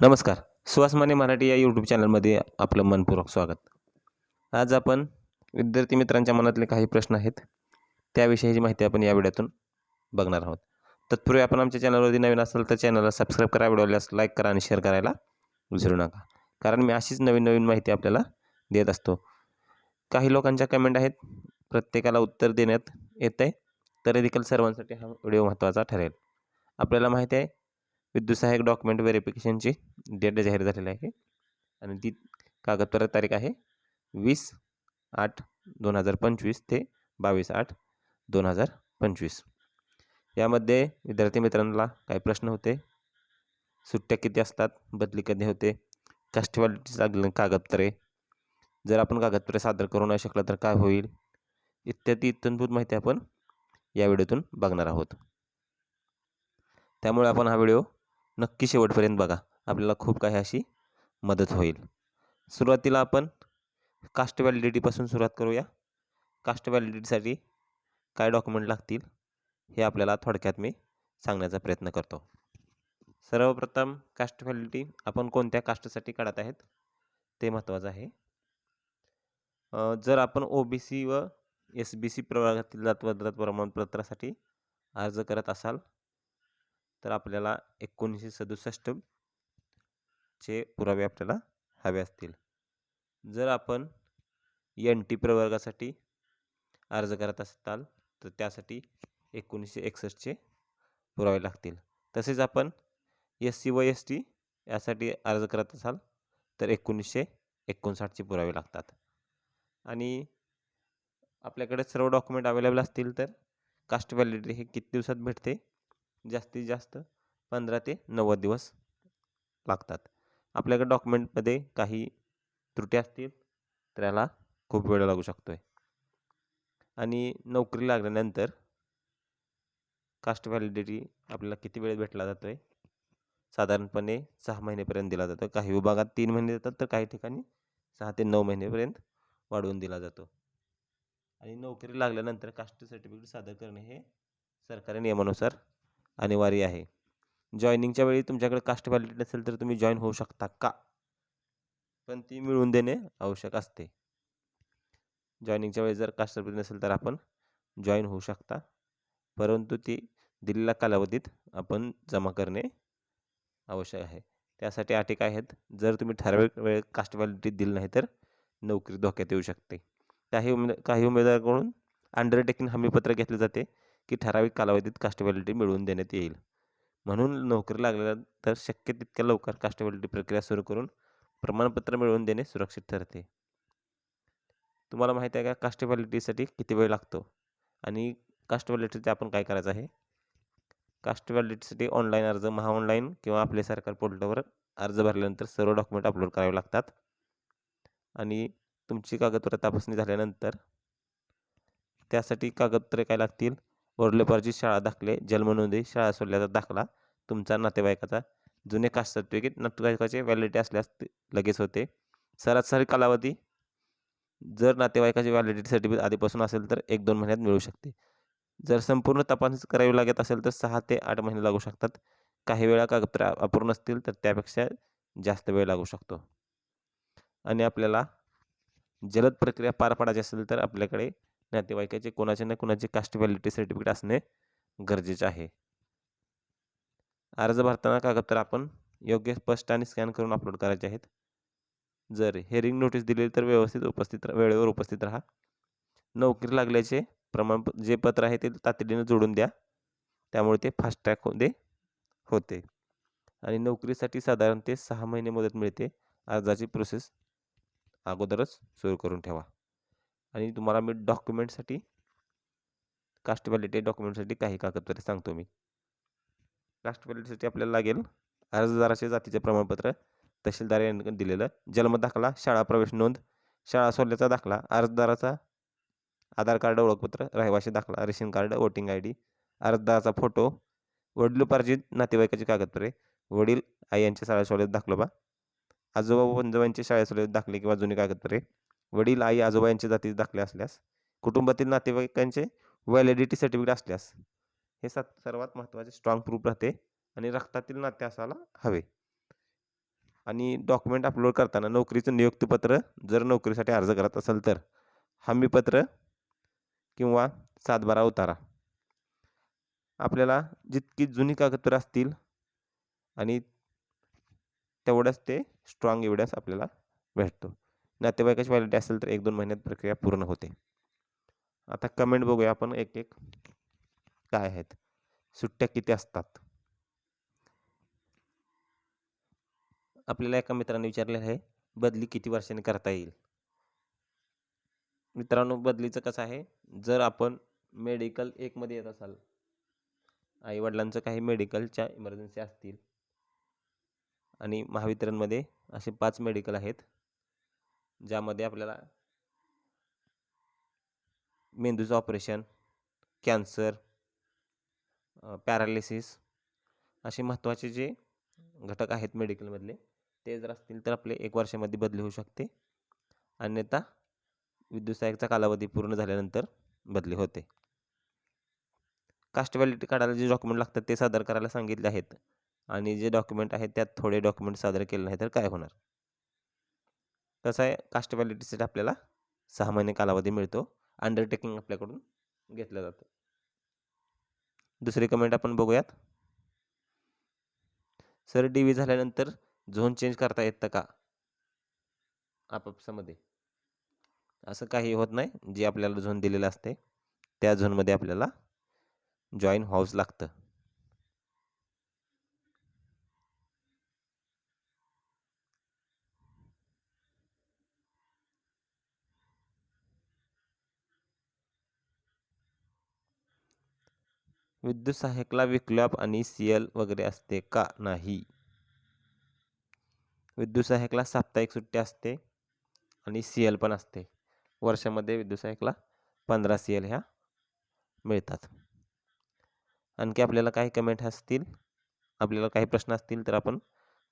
नमस्कार. सुहास माने मराठी या यूट्यूब चॅनलमध्ये आपलं मनपूर्वक स्वागत. आज आपण विद्यार्थी मित्रांच्या मनातले काही प्रश्न आहेत. त्याविषयीची माहिती आपण या व्हिडिओतून बघणार आहोत. तत्पूर्वी आपण आमच्या चॅनलवरती नवीन असाल तर चॅनलला सबस्क्राईब करा व्हिडिओला लाईक करा आणि शेअर करायला विसरू नका. कारण मी अशीच नवीन नवीन माहिती आपल्याला देत असतो. काही लोकांच्या कमेंट आहेत प्रत्येकाला उत्तर देण्यात येत आहे तरी देखील सर्वांसाठी हा व्हिडिओ महत्त्वाचा ठरेल. आपल्याला माहिती आहे विद्युत सहाय्यक डॉक्युमेंट व्हेरिफिकेशनची डेट जाहीर झालेली आहे. आणि ती कागदपत्र तारीख आहे वीस आठ दोन हजार पंचवीस ते बावीस आठ दोन हजार पंचवीस. यामध्ये विद्यार्थी मित्रांना काही प्रश्न होते सुट्ट्या किती असतात बदली कधी होते कास्टवालिटी लागलं कागदपत्रे जर आपण कागदपत्रे सादर करू नाही शकलं तर काय होईल इत्यादी इत्यंभूत माहिती आपण या व्हिडिओतून बघणार आहोत. त्यामुळे आपण हा व्हिडिओ नक्की शेवटपर्यंत बघा. आपल्याला खूप काही अशी मदत होईल. सुरुवातीला आपण कास्ट व्हॅलिडिटीपासून सुरुवात करूया. कास्ट व्हॅलिडिटीसाठी काय डॉक्युमेंट लागतील हे आपल्याला थोडक्यात मी सांगण्याचा प्रयत्न करतो. सर्वप्रथम कास्ट व्हॅलिडिटी आपण कोणत्या कास्टसाठी काढत आहेत ते महत्त्वाचं आहे. जर आपण ओ बी सी व एस बी सी प्रवर्गातील जातवद्रात प्रमाणपत्रासाठी अर्ज करत असाल तर आपल्याला एकोणीसशे सदुसष्ट चे पुरावे आपल्याला हवे असतील. जर आपण एन टी प्रवर्गासाठी अर्ज करत असाल तर त्यासाठी एकोणीसशे एकसष्टचे पुरावे लागतील. तसेच आपण एस सी व एस टी यासाठी अर्ज करत असाल तर एकोणीसशे एकोणसाठचे पुरावे लागतात. आणि आपल्याकडे सर्व डॉक्युमेंट अवेलेबल असतील तर कास्ट व्हॅलिडिटी हे किती दिवसात भेटते? जास्तीत जास्त पंधरा ते नव्वद दिवस लागतात. आपल्याकडे डॉक्युमेंटमध्ये काही त्रुटी असतील तर याला खूप वेळ लागू शकतो आहे आणि नोकरी लागल्यानंतर कास्ट व्हॅलिडिटी आपल्याला किती वेळ भेटला जातो आहे साधारणपणे सहा महिनेपर्यंत दिला जातो. काही विभागात तीन महिने देतात तर काही ठिकाणी सहा ते नऊ महिनेपर्यंत वाढवून दिला जातो. आणि नोकरी लागल्यानंतर कास्ट सर्टिफिकेट सादर करणे हे सरकारी नियमानुसार अनिवार्य आहे. जॉईनिंगच्या वेळी तुमच्याकडे कास्ट व्हॅलिडिटी नसेल तर तुम्ही जॉईन होऊ शकता का? पण ती मिळवून देणे आवश्यक असते. जॉईनिंगच्या वेळी जर कास्ट सर्टिफिकेट नसेल तर आपण जॉईन होऊ शकता. परंतु ती दिलेल्या कालावधीत आपण जमा करणे आवश्यक आहे. त्यासाठी अटी काय आहेत. जर तुम्ही ठराविक वेळ कास्ट व्हॅलिडिटी दिली नाही तर नोकरी धोक्यात येऊ शकते. काही उमेद काही उमेदवाराकडून अंडरटेकिंग हमीपत्र घेतले जाते. की ठराविक कालावधीत कास्ट व्हॅलिडिटी मिळवून देण्यात येईल. म्हणून नोकरी लागल्यानंतर शक्य तितक्या लवकर कास्ट व्हॅलिडिटी प्रक्रिया सुरू करून प्रमाणपत्र मिळवून देणे सुरक्षित ठरते. तुम्हाला माहिती आहे का कास्ट व्हॅलिडिटीसाठी किती वेळ लागतो? आणि कास्ट व्हॅलिडिटीसाठी आपण काय करायचं आहे? कास्ट व्हॅलिडिटीसाठी ऑनलाईन अर्ज महाऑनलाईन किंवा आपले सरकार पोर्टलवर अर्ज भरल्यानंतर सर्व डॉक्युमेंट अपलोड करावे लागतात. आणि तुमची कागदपत्र तपासणी झाल्यानंतर त्यासाठी कागदपत्रे काय लागतील? वडिलोपार्जित शाळा दाखले जन्मनोंदी शाळा सोडल्याचा दाखला. तुमचा नातेवाईकाचा. जुने कास्ट सर्टिफिकेट नातेवाईकाचे व्हॅलिडिटी असल्यास लगेच होते. सरासरी कालावधी जर नातेवाईकाचे व्हॅलिडिटी सर्टिफिकेट आधीपासून असेल तर एक दोन महिन्यात मिळू शकते. जर संपूर्ण तपासणी करावी लागत असेल तर सहा ते आठ महिने लागू शकतात. काही वेळा कागदपत्र अपूर्ण असतील तर त्यापेक्षा जास्त वेळ लागू शकतो. आणि आपल्याला जलद प्रक्रिया पार पाडायची असेल तर आपल्याकडे नातेवाईकाचे कोणाचे ना कोणाचे कास्ट व्हॅलिडिटी सर्टिफिकेट असणे गरजेचे आहे. अर्ज भरताना कागदपत्र आपण योग्य स्पष्ट आणि स्कॅन करून अपलोड करायचे आहेत. जर हेरिंग नोटीस दिली तर व्यवस्थित उपस्थित वेळेवर उपस्थित राहा. नोकरी लागल्याचे प्रमाणप जे पत्र आहे ते तातडीनं जोडून द्या. त्यामुळे ते फास्ट ट्रॅकमध्ये हो, होते. आणि नोकरीसाठी साधारण ते सहा महिने मदत मिळते. अर्जाची प्रोसेस अगोदरच सुरू करून ठेवा. आणि तुम्हाला मी डॉक्युमेंटसाठी कास्ट व्हॅलिटी डॉक्युमेंटसाठी काही कागदपत्रे सांगतो मी. कास्ट व्हॅलिटीसाठी आपल्याला लागेल अर्जदाराचे जातीचे प्रमाणपत्र तहसीलदार यांनी दिलेलं जन्मदाखला शाळा प्रवेश नोंद शाळा सोडल्याचा दाखला अर्जदाराचा आधार कार्ड ओळखपत्र रहिवासी दाखला ration card voting I D अर्जदाराचा photo वडिलोपार्जित नातेवाईकाची कागदपत्रे वडील आई यांच्या शाळा सोडल्याचा दाखलोबा आजोबा व शाळा सोडल्यात दाखले किंवा जुनी कागदपत्रे वडील आई आजोबा यांचे जातीचे दाखले असल्यास कुटुंबातील नातेवाईकांचे व्हॅलिडिटी सर्टिफिकेट असल्यास हे सात सर्वात महत्त्वाचे स्ट्रॉंग प्रूफ राहते आणि रक्तातील नाते असायला हवे. आणि डॉक्युमेंट अपलोड करताना नोकरीचं नियुक्तीपत्र जर नोकरीसाठी अर्ज करत असेल तर हमीपत्र किंवा सातबारा उतारा. आपल्याला जितकी जुनी कागदपत्रं असतील आणि तेवढंच ते स्ट्रॉंग एव्हिडन्स आपल्याला भेटतो. नातेवाईकाची व्हॅलिडिटी असेल तर एक दोन महिन्यात प्रक्रिया पूर्ण होते. आता कमेंट बघूया आपण एक एक. काय आहेत? सुट्ट्या किती असतात? आपल्याला एका मित्राने विचारलेलं आहे बदली किती वर्षांनी करता येईल? मित्रांनो बदलीचं कसं आहे? जर आपण मेडिकल एकमध्ये येत असाल आईवडिलांचं काही मेडिकलच्या इमर्जन्सी असतील आणि महावितरणमध्ये असे पाच मेडिकल आहेत ज्यामध्ये आपल्याला मेंदूचं ऑपरेशन कॅन्सर पॅरालिसिस असे महत्त्वाचे जे घटक आहेत मेडिकलमधले ते जर असतील तर आपले एक वर्षामध्ये बदली होऊ शकते. अन्यथा विद्युत सहाय्यकचा कालावधी पूर्ण झाल्यानंतर बदली होते. कास्ट व्हॅलिडिटी काढायला जे डॉक्युमेंट लागतात ते सादर करायला सांगितले आहेत. आणि जे डॉक्युमेंट आहेत त्यात थोडे डॉक्युमेंट सादर केले नाही तर काय होणार? कसं आहे कास्ट व्हॅलिडिटीसाठी आपल्याला सहा महिने कालावधी मिळतो. अंडरटेकिंग आपल्याकडून घेतलं जातं. दुसरी कमेंट आपण बघूयात. सर डी व्ही झाल्यानंतर झोन चेंज करता येतं का? आपापसामध्ये. असं काही होत नाही. जे आपल्याला झोन दिलेलं असते त्या झोनमध्ये आपल्याला जॉईन व्हावंच लागतं. विद्युत सहाय्यकला विक्लॉप आणि सी एल वगैरे असते का नाही? विद्युत सहाय्यकला साप्ताहिक सुट्टी असते आणि सी एल पण असते. वर्षामध्ये विद्युत सहाय्यकला पंधरा सी एल ह्या मिळतात. आणखी आपल्याला काही कमेंट असतील? आपल्याला काही प्रश्न असतील तर आपण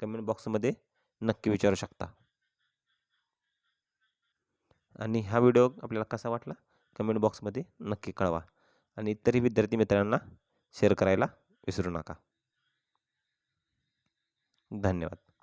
कमेंट बॉक्समध्ये नक्की विचारू शकता. आणि हा व्हिडिओ आपल्याला कसा वाटला? कमेंट बॉक्समध्ये नक्की कळवा. आणि इतरही विद्यार्थी मित्रांना शेअर करायला विसरू नका. धन्यवाद.